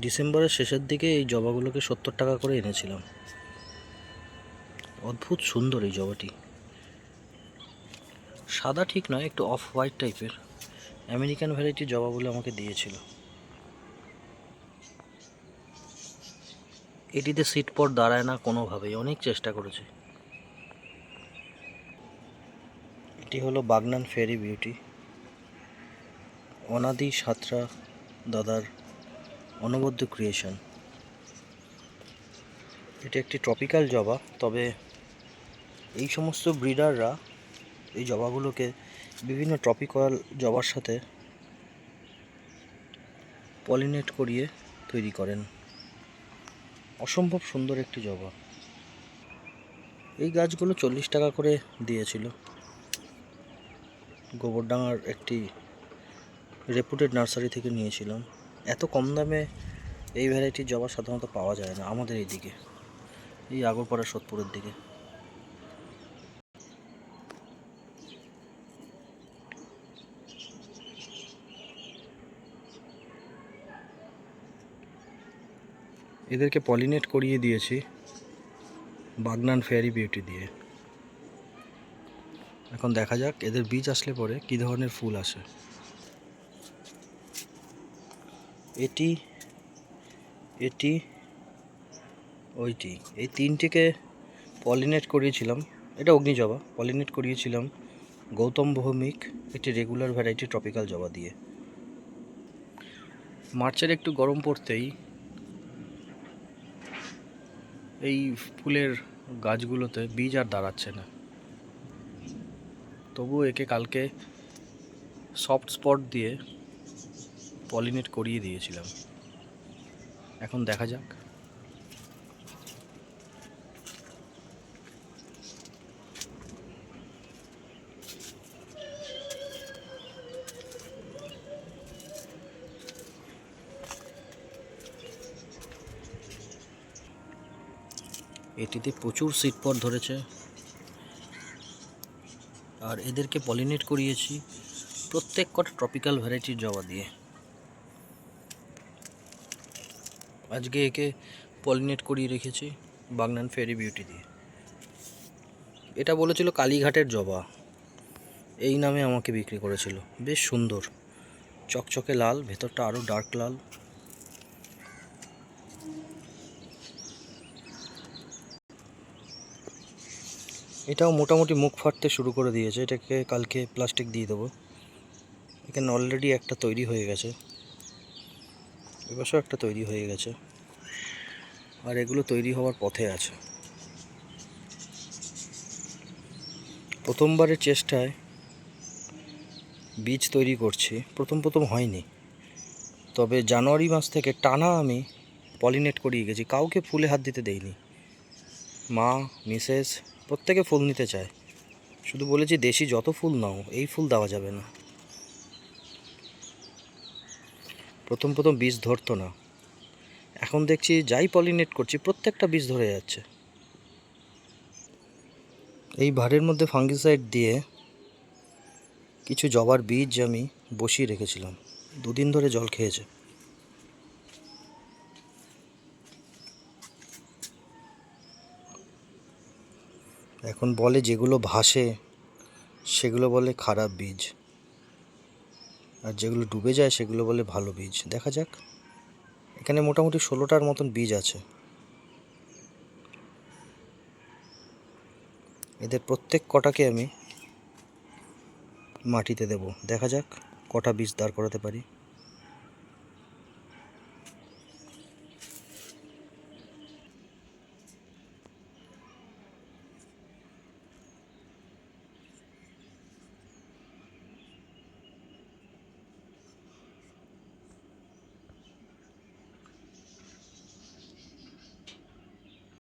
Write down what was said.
ডিসেম্বরের শেষের দিকে এই জবাগুলোকে সত্তর টাকা করে এনেছিলাম। অদ্ভুত সুন্দর এই জবাটি। সাদা ঠিক নয়, একটু অফ হোয়াইট টাইপের আমেরিকান ভ্যারাইটির জবা বলে আমাকে দিয়েছিল। এটিতে সিট পর দাঁড়ায় না কোনোভাবেই, অনেক চেষ্টা করেছে। এটি হলো বাগনান ফেরি বিউটি। অনাদি সাতরা দাদার অনবদ্য ক্রিয়েশন এটা একটি ট্রপিক্যাল জবা, তবে এই সমস্ত ব্রিডাররা এই জবাগুলোকে বিভিন্ন ট্রপিক্যাল জবার সাথে পলিনেট করিয়ে তৈরি করেন। অসম্ভব সুন্দর একটি জবা। এই গাছগুলো চল্লিশ টাকা করে দিয়েছিল। গোবরডাঙ্গার একটি রেপুটেড নার্সারি থেকে নিয়েছিলাম। এত কম দামে এই ভ্যারাইটির জবা সাধারণত পাওয়া যায় না আমাদের এই দিকে এই আগরপাড়া সোদপুরের দিকে। এদেরকে পলিনেট করিয়ে দিয়েছি বাগনান ফেয়ারি বিউটি দিয়ে। এখন দেখা যাক এদের বীজ আসলে পরে কী ধরনের ফুল আসে। এটি এটি, ওইটি। এই তিনটিকে পলিনেট করিয়েছিলাম। এটা অগ্নিজবা। পলিনেট করিয়েছিলাম গৌতম ভৌমিক একটি রেগুলার ভ্যারাইটি ট্রপিক্যাল জবা দিয়ে। মার্চের একটু গরম পড়তেই এই ফুলের গাছগুলোতে বীজ আর দাঁড়াচ্ছে না। তবু একে কালকে সফট স্পট দিয়ে পলিনেট করিয়ে দিয়েছিলাম। এখন দেখা যাক। এটিতে প্রচুর সিট পট ধরেছে। আর এদেরকে পলিনেট করিয়েছি প্রত্যেক কটা ট্রপিক্যাল ভ্যারাইটির জবা দিয়ে। আজকে একে পলিনেট করিয়ে রেখেছি বাগনান ফেরি বিউটি দিয়ে। এটা বলেছিল কালীঘাটের জবা। এই নামে আমাকে বিক্রি করেছিল। বেশ সুন্দর। চকচকে লাল, ভেতরটা আরও ডার্ক লাল। এটাও মোটামুটি মুখ ফাটতে শুরু করে দিয়েছে। এটাকে কালকে প্লাস্টিক দিয়ে দেবো। এখানে অলরেডি একটা তৈরি হয়ে গেছে। এবছর একটা তৈরি হয়ে গেছে। আর এগুলো তৈরি হওয়ার পথে আছে। প্রথমবারের চেষ্টায় বীজ তৈরি করছি। প্রথম প্রথম হয়নি। তবে জানুয়ারি মাস থেকে টানা আমি পলিনেট করিয়ে গেছি। কাউকে ফুলে হাত দিতে দেইনি। মা, মিসেস প্রত্যেকে ফুল নিতে চায়। শুধু বলেছি দেশি যত ফুল নাও, এই ফুল দেওয়া যাবে না। প্রথম প্রথম বীজ ধরতো না। এখন দেখছি যাই পলিনেট করছি, প্রত্যেকটা বীজ ধরে যাচ্ছে। এই ভাড়ের মধ্যে ফাঙ্গিসাইড দিয়ে কিছু জবার বীজ আমি বসিয়ে রেখেছিলাম। দুদিন ধরে জল খেয়েছে। এখন বলে যেগুলো ভাসে, সেগুলো বলে খারাপ বীজ। আর যেগুলো ডুবে যায় সেগুলো বলে ভালো বীজ। দেখা যাক। এখানে মোটামুটি ষোলোটার মতন বীজ আছে। এদের প্রত্যেক কটাকে আমি মাটিতে দেব। দেখা যাক কটা বীজ দাঁড় করাতে পারি।